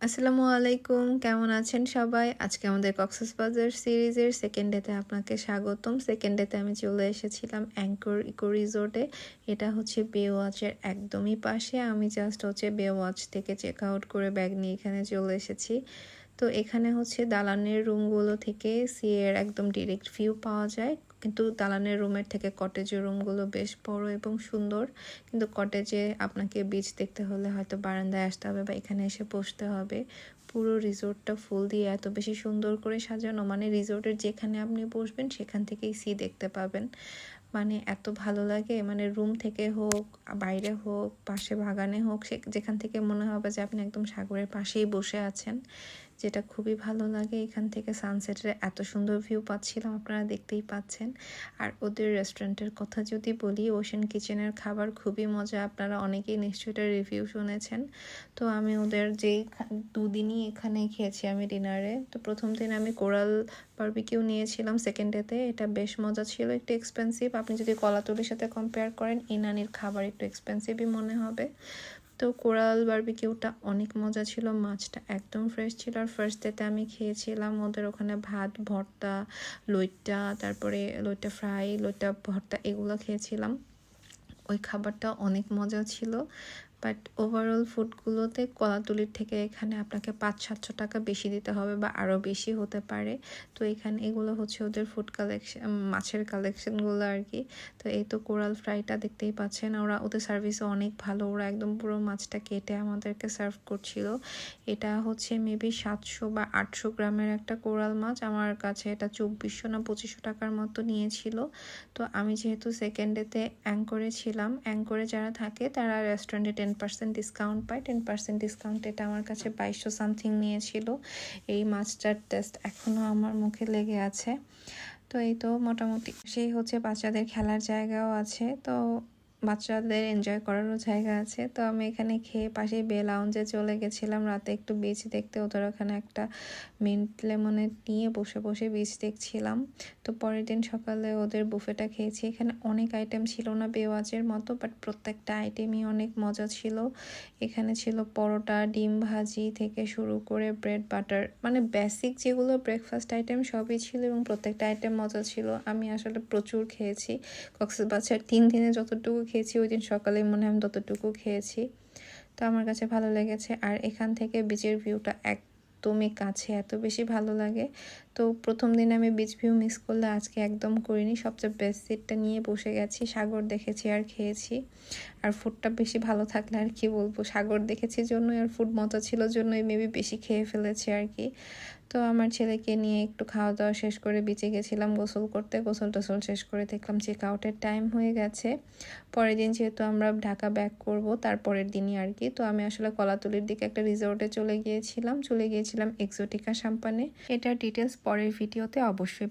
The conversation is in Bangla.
আসসালামু আলাইকুম, কেমন আছেন সবাই? আজকে আমাদের কক্সবাজার সিরিজের সেকেন্ড ডেতে আপনাকে স্বাগতম। সেকেন্ড ডেতে আমি চলে এসেছিলাম অ্যাঙ্কর ইকো রিসোর্টে এটা হচ্ছে বে ওয়াচের একদমই পাশে। আমি জাস্ট হচ্ছে বে ওয়াচ থেকে চেক আউট করে ব্যাগ নিয়ে এখানে চলে এসেছি। তো এখানে হচ্ছে দালানের রুমগুলো থেকে সিয়ের একদম ডিরেক্ট ভিউ পাওয়া যায়। কিন্তু দালানের রুমের থেকে কটেজের রুমগুলো বেশ বড় এবং সুন্দর। কিন্তু কটেজে আপনাকে বিচ দেখতে হলে হয়তো বারান্দায় আসতে হবে বা এখানে এসে বসতে হবে। পুরো রিসোর্টটা ফুল দিয়ে এত বেশি সুন্দর করে সাজানো মানে রিসোর্টের যেখানে আপনি বসবেন সেখান থেকেই সি দেখতে পাবেন। মানে এত ভালো লাগে মানে রুম থেকে হোক, বাইরে হোক, পাশে বাগানে হোক, সে, যেখান থেকে মনে হবে যে আপনি একদম সাগরের পাশেই বসে আছেন, যেটা খুবই ভালো লাগে। এখান থেকে সানসেটের এত সুন্দর ভিউ পাচ্ছিলাম, আপনারা দেখতেই পাচ্ছেন। আর ওদের রেস্টুরেন্টের কথা যদি বলি ওশেন কিচেনের খাবার খুবই মজা, আপনারা অনেকেই নিশ্চয়ই এটা রিভিউ শুনেছেন। তো আমি ওদের যেই দুদিনই এখানে খেয়েছি আমি ডিনারে তো প্রথম দিন আমি কোরাল বারবিকিউ নিয়েছিলাম সেকেন্ড ডেতে এটা বেশ মজা ছিল, একটু এক্সপেন্সিভ আপনি যদি কলাতুলির সাথে কম্পেয়ার করেন, ইনানির খাবার একটু এক্সপেন্সিভই মনে হবে। তো কোরাল বার্বিকিউটা অনেক মজা ছিল, মাছটা একদম ফ্রেশ ছিল। আর ফার্স্ট ডেতে আমি খেয়েছিলাম ওদের ওখানে ভাত, ভর্তা, লইট্টা, তারপরে লইট্টা ফ্রাই লইট্টা ভর্তা এগুলো খেয়েছিলাম। ওই খাবারটা অনেক মজা ছিল। বাট ওভারঅল ফুডগুলোতে কলাতুলির থেকে এখানে আপনাকে পাঁচ সাতশো টাকা বেশি দিতে হবে বা আরও বেশি হতে পারে। তো এখানে এগুলো হচ্ছে ওদের ফুড কালেকশন মাছের কালেকশনগুলো আর কি। তো এই তো কোরাল ফ্রাইটা দেখতেই পাচ্ছেন। ওরা ওদের সার্ভিসও অনেক ভালো। ওরা একদম পুরো মাছটা কেটে আমাদেরকে সার্ভ করছিল। এটা হচ্ছে মেবি সাতশো বা আটশো গ্রামের একটা কোরাল মাছ। আমার কাছে এটা চব্বিশশো না পঁচিশশো টাকার মতো নিয়েছিল। তো আমি যেহেতু সেকেন্ড ডেতে অ্যাঙ্করে ছিলাম অ্যাঙ্করে যারা থাকে তারা রেস্টুরেন্টে টেন পার্সেন্ট ডিসকাউন্ট পাই টেন পার্সেন্ট ডিসকাউন্ট এটা আমার কাছে বাইশশো সামথিং নিয়েছিল। এই মাছটার টেস্ট এখনও আমার মুখে লেগে আছে। তো এই তো মোটামুটি সেই হচ্ছে বাচ্চাদের খেলার জায়গাও আছে। তো বাচ্চাদের এনজয় করারও জায়গা আছে। তো আমি এখানে খেয়ে পাশেই বে লাউঞ্জে চলে গেছিলাম। রাতে একটু বিচ দেখতে ওদের ওখানে একটা মিন্ট লেমনেড নিয়ে বসে বসে বিচ দেখছিলাম। তো পরের দিন সকালে ওদের বুফেটা খেয়েছি। এখানে অনেক আইটেম ছিল না বেওয়াজের মতো বাট প্রত্যেকটা আইটেমই অনেক মজা ছিল। এখানে ছিল পরোটা, ডিম ভাজি থেকে শুরু করে ব্রেড বাটার মানে বেসিক যেগুলো ব্রেকফাস্ট আইটেম সবই ছিল এবং প্রত্যেকটা আইটেম মজা ছিল। আমি আসলে প্রচুর খেয়েছি। কক্সবাজার তিন দিনে যতটুকু খেয়েছি, ওই দিন সকালে মনে হয় ততটুকু খেয়েছি। তো আমার কাছে ভালো লেগেছে। আর এখান থেকে বিচের ভিউটা একদমই কাছে, এত বেশি ভালো লাগে তো প্রথম দিন আমি বিচ ভিউ মিস করলে আজকে একদম করিনি। সবচেয়ে বেস্ট সিটটা নিয়ে বসে গেছি। সাগর দেখেছি আর খেয়েছি। আর ফুডটা বেশি ভালো থাকলে আর কি বলব? সাগর দেখেছি জন্যই আর ফুড মজা ছিল জন্যই মেবি বেশি খেয়ে ফেলেছি আর কি। তো আমার ছেলেকে নিয়ে একটু খাওয়া দাওয়া শেষ করে বিচে গেছিলাম গোসল করতে। গোসল টোসল শেষ করে দেখলাম চেক আউটের টাইম হয়ে গেছে। পরের দিন যেহেতু আমরা ঢাকা ব্যাক করব, তারপরের দিনই আর কি। তো আমি আসলে কলাতলির দিকে একটা রিসোর্টে চলে গিয়েছিলাম। চলে গিয়েছিলাম এক্সোটিকা সাম্পানে এটার ডিটেলস পরের ভিডিওতে অবশ্যই